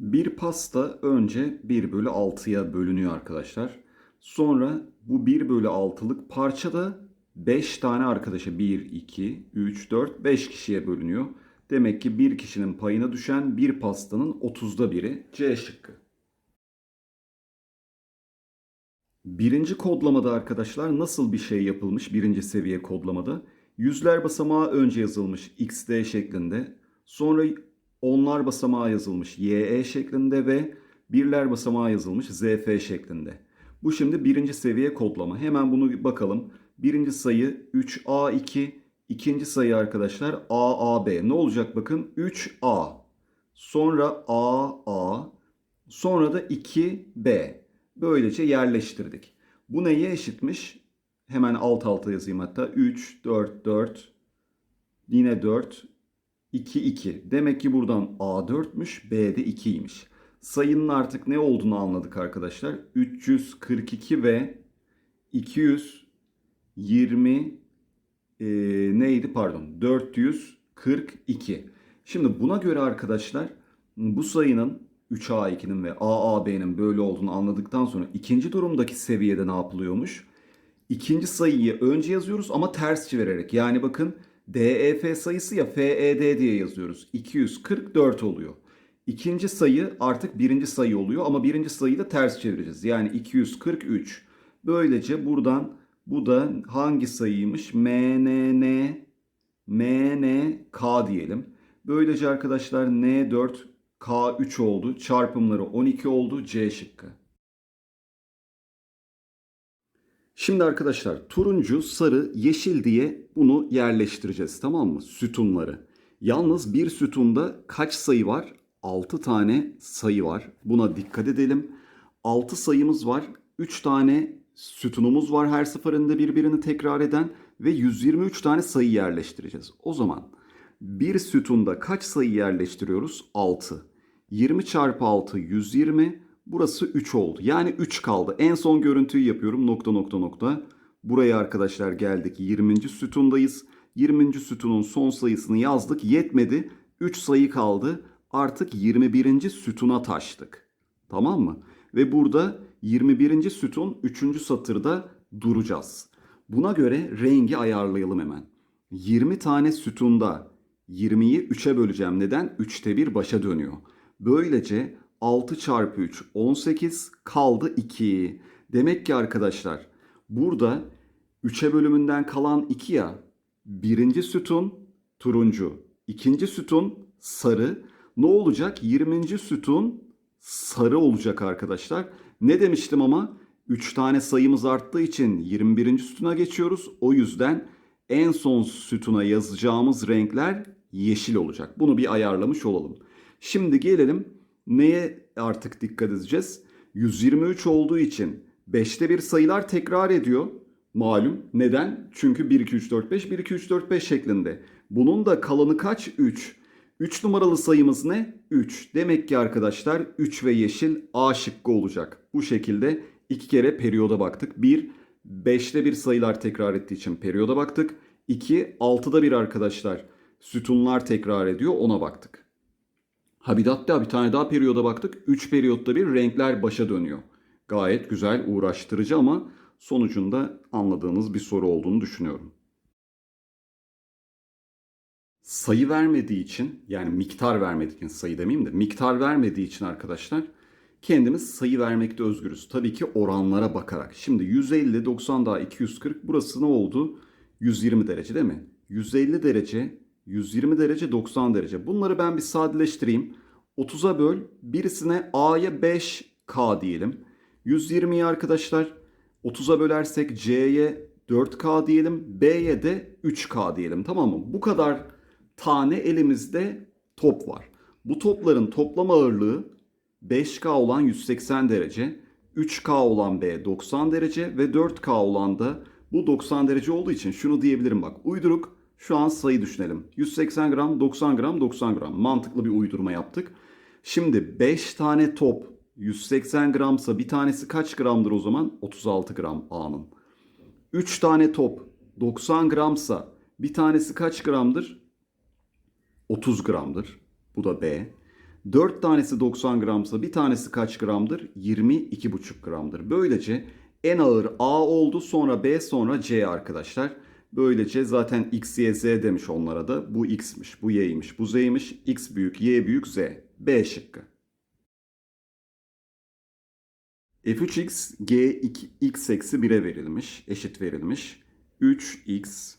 Bir pasta önce 1 bölü 6'ya bölünüyor arkadaşlar. Sonra bu 1 bölü 6'lık parça da 5 tane arkadaşa 1, 2, 3, 4, 5 kişiye bölünüyor. Demek ki bir kişinin payına düşen bir pastanın 30'da biri C şıkkı. Birinci kodlamada arkadaşlar nasıl bir şey yapılmış birinci seviye kodlamada? Yüzler basamağı önce yazılmış XD şeklinde. Sonra onlar basamağı yazılmış YE şeklinde ve birler basamağı yazılmış ZF şeklinde. Bu şimdi birinci seviye kodlama. Hemen bunu bakalım. Birinci sayı 3A2, ikinci sayı arkadaşlar AAB. Ne olacak bakın 3A, sonra AA, sonra da 2B. Böylece yerleştirdik. Bu neye eşitmiş? Hemen alt alta yazayım hatta. 3, 4, 4, yine 4, 2, 2. Demek ki buradan A4'müş, B de 2'ymiş. Sayının artık ne olduğunu anladık arkadaşlar. 342 ve 220 e, neydi pardon 442. Şimdi buna göre arkadaşlar bu sayının 3A2'nin ve AAB'nin böyle olduğunu anladıktan sonra ikinci durumdaki seviyede ne yapılıyormuş? İkinci sayıyı önce yazıyoruz ama ters çevirerek. Yani bakın DEF sayısı ya FED diye yazıyoruz. 244 oluyor. İkinci sayı artık birinci sayı oluyor ama birinci sayıyı da ters çevireceğiz. Yani 243. Böylece buradan bu da hangi sayıymış? MNN MNK diyelim. Böylece arkadaşlar N4 K3 oldu. Çarpımları 12 oldu. C şıkkı. Şimdi arkadaşlar turuncu, sarı, yeşil diye bunu yerleştireceğiz tamam mı? Sütunları. Yalnız bir sütunda kaç sayı var? 6 tane sayı var. Buna dikkat edelim. 6 sayımız var. 3 tane sütunumuz var her seferinde birbirini tekrar eden ve 123 tane sayı yerleştireceğiz. O zaman bir sütunda kaç sayı yerleştiriyoruz? 6. 20 çarpı 6 120. Burası 3 oldu. Yani 3 kaldı. En son görüntüyü yapıyorum. Nokta nokta nokta. Buraya arkadaşlar geldik. 20. sütundayız. 20. sütunun son sayısını yazdık. Yetmedi. 3 sayı kaldı. Artık 21. sütuna taştık. Tamam mı? Ve burada 21. sütun 3. satırda duracağız. Buna göre rengi ayarlayalım hemen. 20 tane sütunda 20'yi 3'e böleceğim. Neden? 3'te 1 başa dönüyor. Böylece 6 çarpı 3 18 kaldı 2. Demek ki arkadaşlar burada 3'e bölümünden kalan 2 ya. Birinci sütun turuncu. ikinci sütun sarı. Ne olacak? 20. sütun sarı olacak arkadaşlar. Ne demiştim ama 3 tane sayımız arttığı için 21. sütuna geçiyoruz. O yüzden en son sütuna yazacağımız renkler yeşil olacak. Bunu bir ayarlamış olalım. Şimdi gelelim neye artık dikkat edeceğiz? 123 olduğu için 5'te bir sayılar tekrar ediyor. Malum. Neden? Çünkü 1, 2, 3, 4, 5, 1, 2, 3, 4, 5 şeklinde. Bunun da kalanı kaç? 3. 3 numaralı sayımız ne? 3. Demek ki arkadaşlar 3 ve yeşil A şıkkı olacak. Bu şekilde iki kere periyoda baktık. 1, 5'te bir sayılar tekrar ettiği için periyoda baktık. 2, 6'da bir arkadaşlar sütunlar tekrar ediyor ona baktık. Ha bir hatta bir tane daha periyoda baktık. 3 periyotta bir renkler başa dönüyor. Gayet güzel, uğraştırıcı ama sonucunda anladığınız bir soru olduğunu düşünüyorum. Sayı vermediği için yani miktar vermediği için sayı demeyeyim de miktar vermediği için arkadaşlar kendimiz sayı vermekte özgürüz. Tabii ki oranlara bakarak. Şimdi 150, 90 daha 240 burası ne oldu? 120 derece değil mi? 150 derece, 120 derece, 90 derece. Bunları ben bir sadeleştireyim. 30'a böl. Birisine A'ya 5K diyelim. 120'yi arkadaşlar 30'a bölersek C'ye 4K diyelim. B'ye de 3K diyelim. Tamam mı? Bu kadar tane elimizde top var. Bu topların toplam ağırlığı 5K olan 180 derece, 3K olan B 90 derece ve 4K olan da bu 90 derece olduğu için şunu diyebilirim bak. Uyduruk şu an sayı düşünelim. 180 gram, 90 gram, 90 gram. Mantıklı bir uydurma yaptık. Şimdi 5 tane top 180 gramsa bir tanesi kaç gramdır o zaman? 36 gram A'nın. 3 tane top 90 gramsa bir tanesi kaç gramdır? 30 gramdır. Bu da B. 4 tanesi 90 gramsa bir tanesi kaç gramdır? 22,5 gramdır. Böylece en ağır A oldu sonra B sonra C arkadaşlar. Böylece zaten X, Y, Z demiş onlara da. Bu X'miş, bu Y'ymiş, bu Z'ymiş. X büyük, Y büyük, Z. B şıkkı. F3x G2x eksi 1'e verilmiş, eşit verilmiş. 3x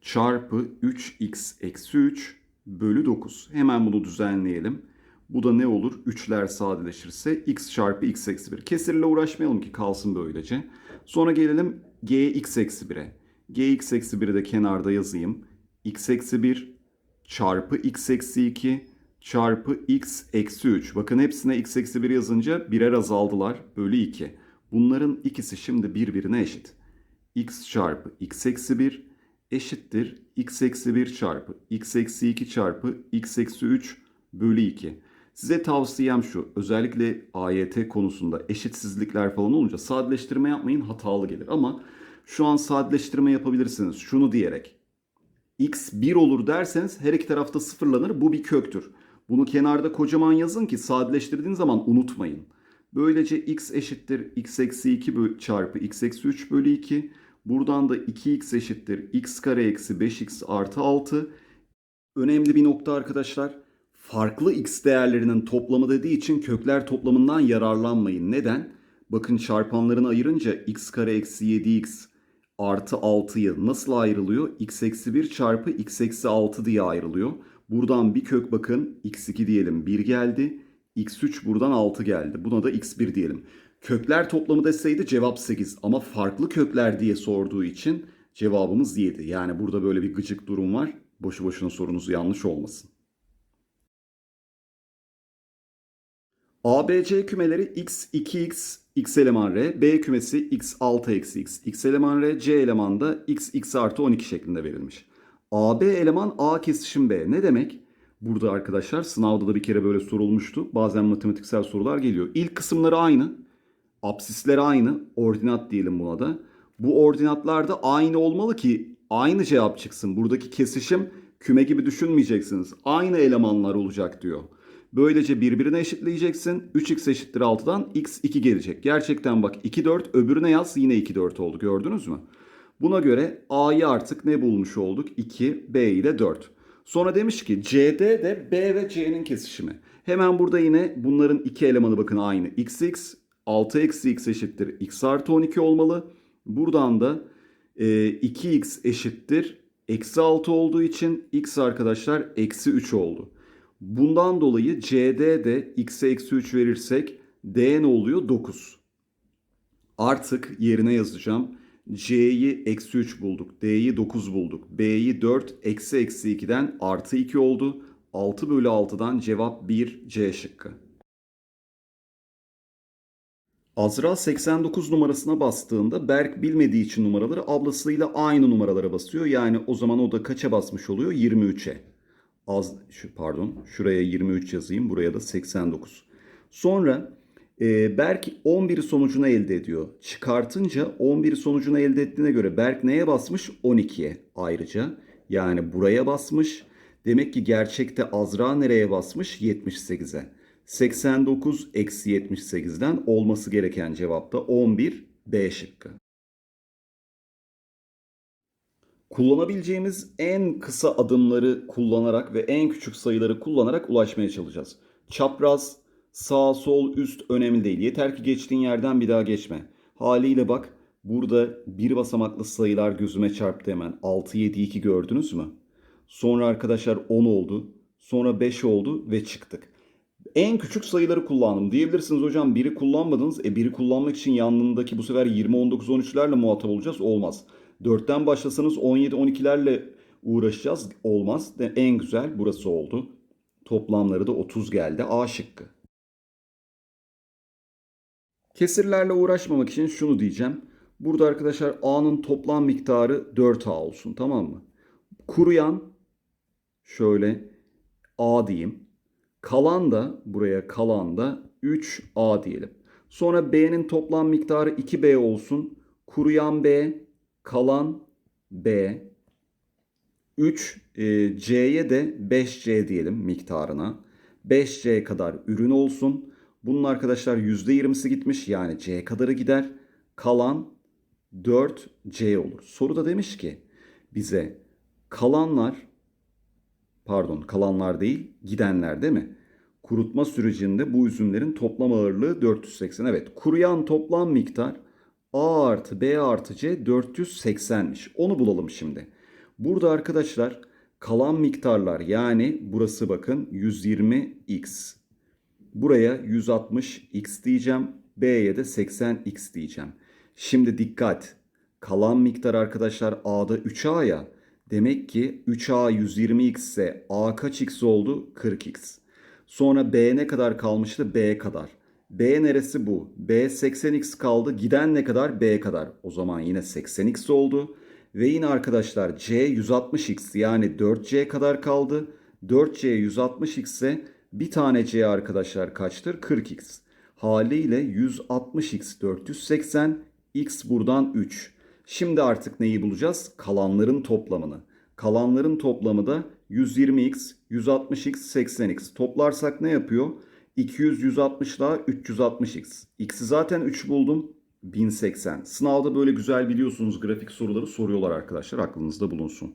çarpı 3x eksi 3 bölü 9. Hemen bunu düzenleyelim. Bu da ne olur? 3'ler sadeleşirse x çarpı x eksi 1. Kesirle uğraşmayalım ki kalsın böylece. Sonra gelelim gx eksi 1'e. gx eksi 1'i de kenarda yazayım. x eksi 1 çarpı x eksi 2 çarpı x eksi 3. Bakın hepsine x eksi 1 yazınca birer azaldılar. Bölü 2. Bunların ikisi şimdi birbirine eşit. x çarpı x eksi 1 eşittir x eksi 1 çarpı x eksi 2 çarpı x eksi 3 bölü 2. Size tavsiyem şu. Özellikle AYT konusunda eşitsizlikler falan olunca sadeleştirme yapmayın hatalı gelir. Ama şu an sadeleştirme yapabilirsiniz şunu diyerek. x 1 olur derseniz her iki tarafta sıfırlanır. Bu bir köktür. Bunu kenarda kocaman yazın ki sadeleştirdiğiniz zaman unutmayın. Böylece x eşittir x eksi 2 çarpı x eksi 3 bölü 2. Buradan da 2x eşittir x kare eksi 5x artı 6. Önemli bir nokta arkadaşlar. Farklı x değerlerinin toplamı dediği için kökler toplamından yararlanmayın. Neden? Bakın çarpanlarını ayırınca x kare eksi 7x artı 6'yı nasıl ayrılıyor? x eksi 1 çarpı x eksi 6 diye ayrılıyor. Buradan bir kök bakın x2 diyelim 1 geldi. x3 buradan 6 geldi. Buna da x1 diyelim. Kökler toplamı deseydi cevap 8 ama farklı kökler diye sorduğu için cevabımız 7. Yani burada böyle bir gıcık durum var. Boşu boşuna sorunuz yanlış olmasın. ABC kümeleri x 2x x eleman r, B kümesi x 6 eksi x x eleman r, C eleman da x x artı 12 şeklinde verilmiş. AB eleman A kesişim B. Ne demek? Burada arkadaşlar sınavda da bir kere böyle sorulmuştu. Bazen matematiksel sorular geliyor. İlk kısımları aynı. Apsisleri aynı. Ordinat diyelim buna da. Bu ordinatlar da aynı olmalı ki aynı cevap çıksın. Buradaki kesişim küme gibi düşünmeyeceksiniz. Aynı elemanlar olacak diyor. Böylece birbirine eşitleyeceksin. 3x eşittir 6'dan x 2 gelecek. Gerçekten bak 2 4 öbürüne yaz yine 2 4 oldu gördünüz mü? Buna göre a'yı artık ne bulmuş olduk? 2, b ile 4. Sonra demiş ki CD de B ve C'nin kesişimi. Hemen burada yine bunların iki elemanı bakın aynı. XX 6 eksi x eşittir x artı 12 olmalı. Buradan da e, 2x eşittir eksi 6 olduğu için x arkadaşlar eksi 3 oldu. Bundan dolayı CD de x'e eksi 3 verirsek d ne oluyor? 9. Artık yerine yazacağım. C'yi eksi 3 bulduk. D'yi 9 bulduk. B'yi 4 eksi eksi 2'den artı 2 oldu. 6 bölü 6'dan cevap 1 C şıkkı. Azra 89 numarasına bastığında Berk bilmediği için numaraları ablasıyla aynı numaralara basıyor. Yani o zaman o da kaça basmış oluyor? 23'e. Az, şu, pardon şuraya 23 yazayım buraya da 89. Sonra e, Berk 11 sonucunu elde ediyor. Çıkartınca 11 sonucunu elde ettiğine göre Berk neye basmış? 12'ye ayrıca. Yani buraya basmış. Demek ki gerçekte Azra nereye basmış? 78'e. 89 eksi 78'den olması gereken cevapta 11 B şıkkı. Kullanabileceğimiz en kısa adımları kullanarak ve en küçük sayıları kullanarak ulaşmaya çalışacağız. Çapraz, sağ, sol, üst önemli değil. Yeter ki geçtiğin yerden bir daha geçme. Haliyle bak burada bir basamaklı sayılar gözüme çarptı hemen. 6, 7, 2 gördünüz mü? Sonra arkadaşlar 10 oldu. Sonra 5 oldu ve çıktık. En küçük sayıları kullandım. Diyebilirsiniz hocam biri kullanmadınız. E biri kullanmak için yanındaki bu sefer 20, 19, 13'lerle muhatap olacağız. Olmaz. 4'ten başlasanız 17, 12'lerle uğraşacağız. Olmaz. En güzel burası oldu. Toplamları da 30 geldi. A şıkkı. Kesirlerle uğraşmamak için şunu diyeceğim. Burada arkadaşlar A'nın toplam miktarı 4A olsun tamam mı? Kuruyan şöyle A diyeyim. Kalan da buraya kalan da 3A diyelim. Sonra B'nin toplam miktarı 2B olsun. Kuruyan B, kalan B. 3 e, C'ye de 5C diyelim miktarına. 5C kadar ürün olsun. Bunun arkadaşlar %20'si gitmiş yani C kadarı gider. Kalan 4C olur. Soruda demiş ki bize kalanlar pardon kalanlar değil gidenler değil mi? Kurutma sürecinde bu üzümlerin toplam ağırlığı 480. Evet kuruyan toplam miktar A artı B artı C 480'miş. Onu bulalım şimdi. Burada arkadaşlar kalan miktarlar yani burası bakın 120x. Buraya 160x diyeceğim. B'ye de 80x diyeceğim. Şimdi dikkat. Kalan miktar arkadaşlar A'da 3A ya. Demek ki 3A 120x ise A kaç x oldu? 40x. Sonra B ne kadar kalmıştı? B kadar. B neresi bu? B 80x kaldı. Giden ne kadar? B kadar. O zaman yine 80x oldu. Ve yine arkadaşlar C 160x yani 4C kadar kaldı. 4C 160x ise bir tane C arkadaşlar kaçtır? 40x. Haliyle 160x 480 x buradan 3. Şimdi artık neyi bulacağız? Kalanların toplamını. Kalanların toplamı da 120x, 160x, 80x. Toplarsak ne yapıyor? 200, 160 daha 360x. X'i zaten 3 buldum. 1080. Sınavda böyle güzel biliyorsunuz grafik soruları soruyorlar arkadaşlar. Aklınızda bulunsun.